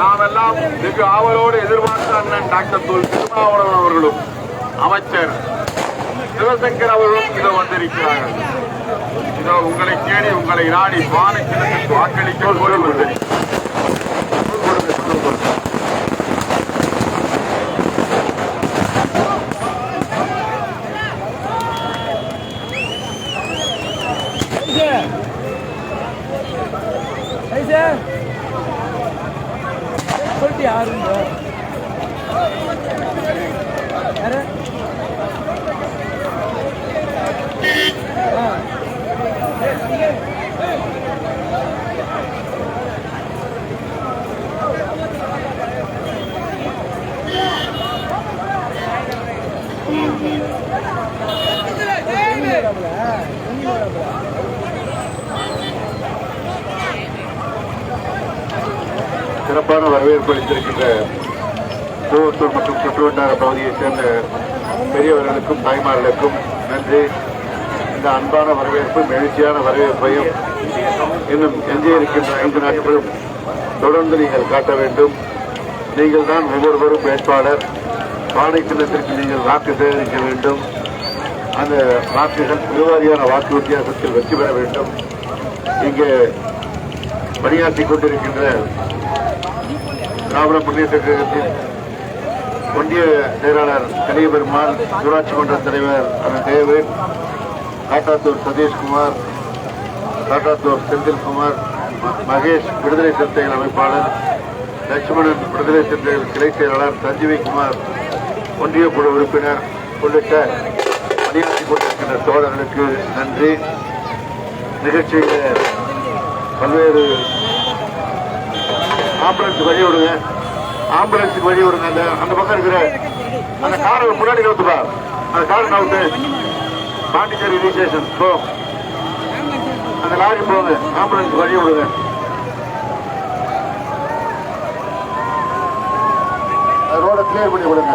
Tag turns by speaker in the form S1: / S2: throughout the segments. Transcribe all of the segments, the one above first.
S1: நாம் வெகு ஆவலோடு எதிர்பார்த்த அண்ணன் டாக்டர் தொல் திருமாவளவன் அவர்களும் அமைச்சர் சிவசங்கர் அவர்களும் இதோ வந்திருக்கிறார்கள். இதோ உங்களை தேடி உங்களை நாடி பானை சின்னத்துக்கு வாக்களிக்க பொருள்
S2: சொல்லிட்டு யாருங்க?
S1: சிறப்பான வரவேற்பு அளித்திருக்கின்ற கூவத்தூர் மற்றும் சுற்றுவட்டார பகுதியைச் சேர்ந்த பெரியவர்களுக்கும் தாய்மார்களுக்கும் நன்றி. இந்த அன்பான வரவேற்பு மகிழ்ச்சியான வரவேற்பையும் இன்னும் எஞ்சி இருக்கின்ற ஐந்து நாட்களும் தொடர்ந்து நீங்கள் காட்ட வேண்டும். நீங்கள் தான் ஒவ்வொருவரும் வேட்பாளர். பாடை சின்னத்திற்கு நீங்கள் வாக்கு சேகரிக்க வேண்டும். அந்த வாக்குகள் பெருவாரியான வாக்கு வித்தியாசத்தில் வெற்றி பெற வேண்டும். இங்கே பணியாற்றி கொண்டிருக்கின்ற திராவிட முன்னேற்ற கழகத்தின் ஒன்றிய செயலாளர் கலியபெருமாள் ஊராட்சி மன்ற தலைவர் அண்ணன் டேவிட் காட்டாத்தூர் சதீஷ்குமார் காட்டாத்தூர் செந்தில்குமார் மகேஷ் விடுதலை சிறுத்தைகள் அமைப்பாளர் லட்சுமணன் விடுதலை சிறுத்தைகள் கிளை செயலாளர் சஞ்சீவிகுமார் ஒன்றிய குழு உறுப்பினர் உள்ளிட்ட பணியாற்றிக் கொண்டிருக்கின்ற தோழர்களுக்கு நன்றி. நிகழ்ச்சியில் பல்வேறு ஆம்புலன்ஸ் வழி விடுங்க. ஆம்புலன்ஸுக்கு வழி விடுங்க. அந்த அந்த பக்கம் இருக்கிற அந்த காரை முன்னாடி நவுத்துப்பா அந்த கார் நவுத்து பாண்டிச்சேரி ரிஜிஸ்ட்ரேஷன் போ. அந்த லாரி போங்க ஆம்புலன்ஸ் வழி விடுங்க. ரோட கிளியர் பண்ணி விடுங்க.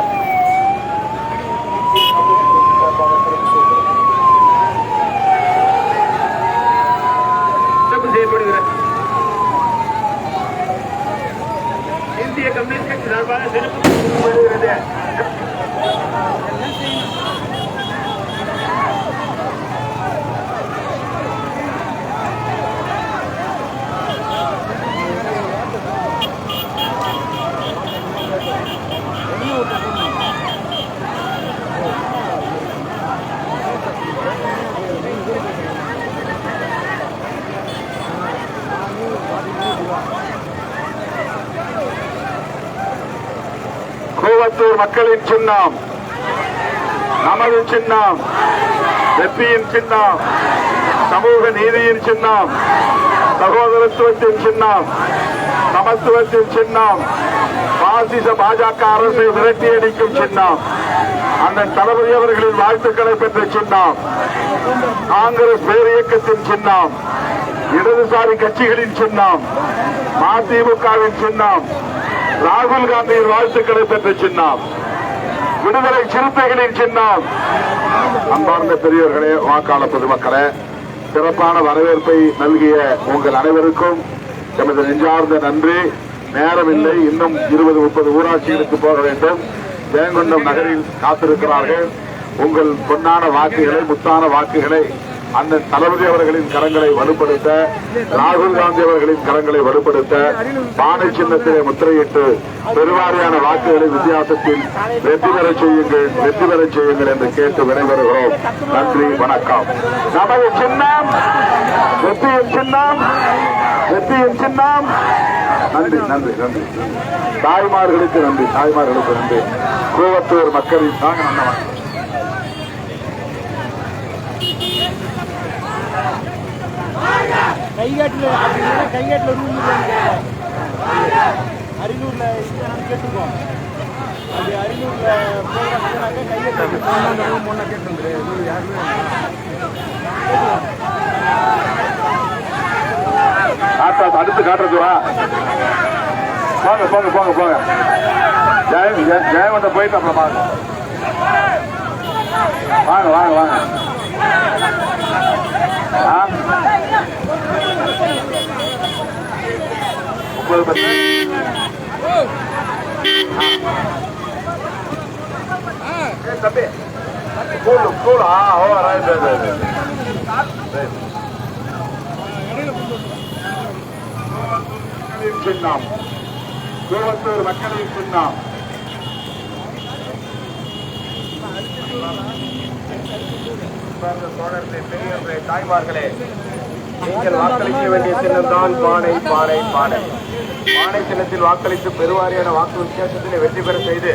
S1: சார்பாக சிறப்பு கோயம்புத்தூர் மக்களின் சின்னம். நமது சின்னம். வெற்றியின் சின்னம். சமூக நீதியின் சின்னம். சகோதரத்துவத்தின் சின்னம். சமத்துவத்தின் சின்னம். பாசிச பாஜக அரசை விரட்டி அடிக்கும் சின்னம். அந்த தளபதி அவர்களின் வாழ்த்துக்களை பெற்ற சின்னம். காங்கிரஸ் பேரியக்கத்தின் சின்னம். இடதுசாரி கட்சிகளின் சின்னம். மதிமுகவின் சின்னம். ராகுல் காந்தியின் வாழ்த்துக்களை பெற்ற சின்னம். விடுதலை சிறுத்தைகளின் சின்னம். அன்பார்ந்த பெரியவர்களே வாக்காளர் பொதுமக்களே சிறப்பான வரவேற்பை நல்கிய உங்கள் அனைவருக்கும் எமது நெஞ்சார்ந்த நன்றி. நேரமில்லை இன்னும் இருபது முப்பது ஊராட்சிகளுக்கு போக வேண்டும். ஜெயங்கொண்டம் நகரில் காத்திருக்கிறார்கள். உங்கள் பொன்னான வாக்குகளை முத்தான வாக்குகளை அந்த தளபதி அவர்களின் கரங்களை வலுப்படுத்த ராகுல் காந்தி அவர்களின் கரங்களை வலுப்படுத்த பானை சின்னத்திலே முத்திரையிட்டு பெருவாரியான வாக்குகளை வித்தியாசத்தில் வெற்றி பெற செய்யுங்கள் வெற்றி பெற செய்யுங்கள் என்று கேட்டு விடைபெறுகிறோம். நன்றி வணக்கம். நமது சின்னம் வெற்றியின் சின்னம் வெற்றியின் சின்னம். நன்றி நன்றி நன்றி. தாய்மார்களுக்கு நன்றி தாய்மார்களுக்கு நன்றி. கோவத்தூர் மக்களின் தாங்க நல்லவன்
S2: கைகாட்டில் அப்படி இல்லைன்னா கைகாட்டில் ரூம் அரியலூரில் கேட்டுருக்கோம். அது அரியலூரில் போகிறாங்க கைகாட்டில் ரூம் ஒன்றா கேட்டுருந்துரு யாருமே
S1: ஆட்டா அடுத்து காட்டுறதுவா போங்க போங்க போங்க போங்க. ஜெயம் ஜெய- ஜெயவந்த போயிட்டு அப்புறம் வாங்க தம்பி cool cool oh right right right சின்னம் கோவத்தூர் மக்களின் சின்னம்
S3: தோழர்களே பெரியவர்களே தாய்மார்களே நீங்கள் வாக்களிக்க வேண்டிய சின்னம் தான் பானை பானை பானை. பானை சின்னத்தில் வாக்களித்து பெருவாரியான வாக்கு வித்தியாசத்திலே வெற்றி பெற செய்து.